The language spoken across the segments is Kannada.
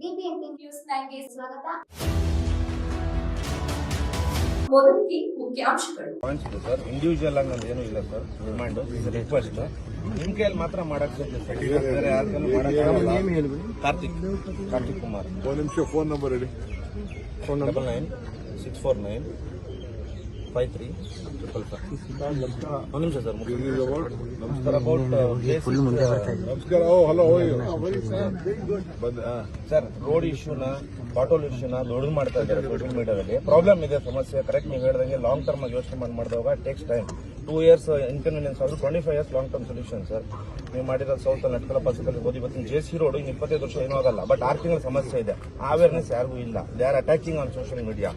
ಬಿಬಿಎಂಪಿ ನ್ಯೂಸ್ ನೈನ್ಗೆ ಸ್ವಾಗತ. ಮೊದಲಿಗೆ ಮುಖ್ಯಾಂಶಗಳು. Points sir. ಇಂಡಿವಿಜುವಲ್ ಆಗಿ ನಂದು ಏನೂ ಇಲ್ಲ ಸರ್. ಡಿಮಾಂಡ್ ರಿಕ್ವೆಸ್ಟ್ ನಿಮ್ ಕೈಯಲ್ಲಿ ಮಾತ್ರ ಮಾಡಕ್ ಕಾರ್ತಿಕ್. ಕಾರ್ತಿಕ್ ಕುಮಾರ್. ಒಂದು ನಿಮಿಷ ಫೋನ್ ನಂಬರ್ ಹೇಳಿ. Phone number nine six four nine five three triple five ಒಂದು ನಿಮಿಷ ಸರ್ ನಮಸ್ಕಾರ. ಅಬೌಟ್ ನಮಸ್ಕಾರ. ಓ ಹಲೋ ಬಂದ ಸರ್ ರೋಡ್ ಇಶ್ಯೂನ ಬಾಟೋಲ್ ಇಶ್ಯೂನ ದೊಡ್ಡ ಮಾಡ್ತಾ ಇದ್ದಾರೆ ಸೋಷಿಯಲ್ ಮೀಡಿಯಾದಲ್ಲಿ ಪ್ರಾಬ್ಲಮ್ ಇದೆ ಸಮಸ್ಯೆ. ಕರೆಕ್ಟ್ ನೀವು ಹೇಳಿದಂಗೆ ಲಾಂಗ್ ಟರ್ಮ್ ಆಗಿ ಯೋಚನೆ ಮಾಡಿ ಮಾಡಿದಾಗ takes time two years inconvenience ಆದರೂ twenty five years long term solution sir ನೀವು ಮಾಡಿರೋ ಸೌತ್ ನಟ್ಕಲ ಬಸ್ಸಲ್ಲಿ ಹೋಗಿ ಇವತ್ತಿನ ಜೆ ಸಿ ರೋಡ್ ಇನ್ನು ಇಪ್ಪತ್ತೈದು ವರ್ಷ ಏನೂ ಆಗಲ್ಲ. ಬಟ್ ಆರು ತಿಂಗಳ ಸಮಸ್ಯೆ ಇದೆ. ಅವೇರ್ನೆಸ್ ಯಾರಿಗೂ ಇಲ್ಲ. They are attacking on social media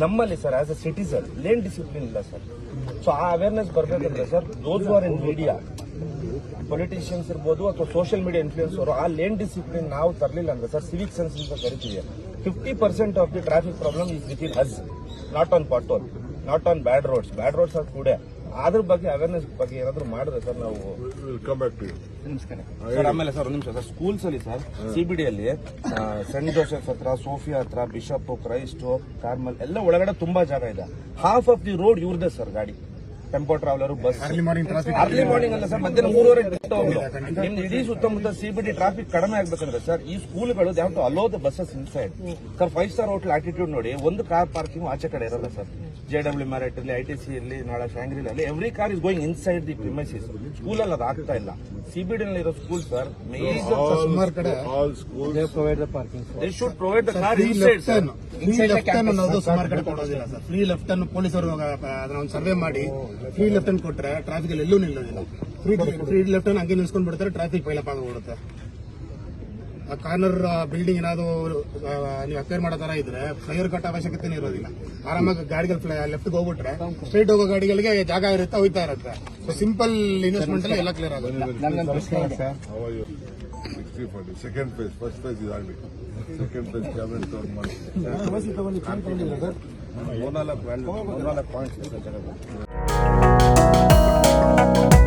ನಮ್ಮಲ್ಲಿ sir as a citizen lane discipline ಇಲ್ಲ ಸರ್ ಸೊ ಆ ಅವೇರ್ನೆಸ್ ಬರ್ಬೇಕಂದ್ರೆ sir those are in media politicians ಇರ್ಬೋದು ಅಥವಾ ಸೋಷಿಯಲ್ ಮೀಡಿಯಾ ಇನ್ಫ್ಲೂಯೆನ್ಸ್ ಅವರು ಆ ಲೇನ್ ಡಿಸಿಪ್ಲಿನ್ ನಾವು ತರಲಿಲ್ಲ ಅಂದ್ರೆ ಸರ್ ಸಿವಿಕ್ ಸೆನ್ಸ್ ಅಂತ ಕರಿತೀವಿ. Fifty percent of the traffic problem is with in us not on pothole not on bad roads bad roads are ಕೂಡ ಅದ್ರ ಬಗ್ಗೆ ಅವೇರ್ನೆಸ್ ಬಗ್ಗೆ ಏನಾದ್ರು ಮಾಡಿದ್ರೆ ಸರ್ ನಾವು ಕಮ್ ಬ್ಯಾಕ್ ಟು ಸರ್ ಆಮೇಲೆ ಸರ್ ಒಂದು ನಿಮಿಷ ಸರ್. ಸ್ಕೂಲ್ಸ್ ಅಲ್ಲಿ ಸರ್ ಸಿಬಿಡಿ ಅಲ್ಲಿ ಸೆಂಟ್ ಜೋಸೆಫ್ ಹತ್ರ ಸೋಫಿಯಾ ಹತ್ರ ಬಿಷಪ್ ಕ್ರೈಸ್ಟ್ ಕಾರ್ಮಲ್ ಎಲ್ಲ ಒಳಗಡೆ ತುಂಬಾ ಜಾಗ ಇದೆ. ಹಾಫ್ ಆಫ್ ದಿ ರೋಡ್ ಇವ್ರದೇ ಸರ್ ಗಾಡಿ. Tempo traveller bus early morning ಅಲ್ಲ ಸರ್ ಮಧ್ಯಾಹ್ನ ಮೂರುವರೆ. ನಿಮ್ದು ಇಡೀ ಸುತ್ತಮುತ್ತ ಸಿಬಿಡಿ ಟ್ರಾಫಿಕ್ ಕಡಿಮೆ ಆಗ್ಬೇಕಂದ್ರೆ ಸರ್ ಈ ಸ್ಕೂಲ್ಗಳು ಯಾವ to allow the buses inside sir five star hotel attitude ನೋಡಿ ಒಂದು ಕಾರ್ ಪಾರ್ಕಿಂಗ್ ಆಚೆ ಕಡೆ ಇರಲ್ಲ ಸರ್ ಜೆ ಡಬ್ಲ್ಯೂ ಮ್ಯಾರೆಟ್ ಇರಲಿ ಐ ಟಿ ಸಿ ಇರಲಿ ನಾಳೆ ಶಾಂಗ್ರಿಲ್ ಅಲ್ಲಿ every car is going inside the premises ಸ್ಕೂಲಲ್ಲಿ ಅದು ಆಗ್ತಾ ಇಲ್ಲ. ಸಿಬಿಡಿ ನಲ್ಲಿ ಇರೋ school sir all school they should provide the car free inside left turn free left turn ಅನ್ನೋದು ಸುಮಾರು ಕಡೆ ಕೊಡೋದಿಲ್ಲ ಸರ್ ಫ್ರೀ ಲೆಫ್ಟ್ ಟರ್ನ್ ಪೊಲೀಸರು ಅದನ್ನ ಒಂದು ಸರ್ವೆ ಮಾಡಿ. ಫ್ರೀ ಲೆಫ್ಟ್ ಹ್ಯಾಂಡ್ ಕೊಟ್ರೆ ಟ್ರಾಫಿಕ್ ಅಲ್ಲಿ ಎಲ್ಲೂ ನಿಲ್ಲೋದಿಲ್ಲ ಫ್ರೀ ಫ್ರೀ ಲೆಫ್ಟ್ ಹ್ಯಾಂಡ್ ಹಂಗೆ ನಿಲ್ಸ್ಕೊಂಡ್ ಬಿಡ್ತಾರೆ ಟ್ರಾಫಿಕ್ ಪೈಲಪ್ ಆಗೋಗ್ಬಿಡುತ್ತೆ ಆ ಕಾರ್ನರ್ ಬಿಲ್ಡಿಂಗ್ ಏನಾದ್ರು ನೀವು ಅಕ್ವೈರ್ ಮಾಡೋ ತರ ಇದ್ರೆ ಫ್ಲೈಯರ್ ಕಟ್ ಅವಶ್ಯಕತೆ ಇರೋದಿಲ್ಲ ಆರಾಮಾಗಿ ಗಾಡಿಗಳು ಲೆಫ್ಟ್ ಹೋಗ್ಬಿಟ್ರೆ ಸ್ಟ್ರೈಟ್ ಹೋಗೋ ಗಾಡಿಗಳಿಗೆ ಜಾಗ ಇರುತ್ತೆ ಹೋಯ್ತಾ ಇರುತ್ತೆ ಸೊ ಸಿಂಪಲ್ ಇನ್ವೆಸ್ಟ್ಮೆಂಟ್ ಅಲ್ಲಿ ಎಲ್ಲ ಕ್ಲಿಯರ್ ಆಗುತ್ತೆ ಸೆಕೆಂಡ್ ಫೇಸ್ ಫಸ್ಟ್ ಫೇಸ್ ಇದಾಗಲಿ ಸೆಕೆಂಡ್ ಫೇಸ್ ಕ್ಯಾಬಿನೆಟ್ ಮಾಡಿ ಪಾಯಿಂಟ್ಸ್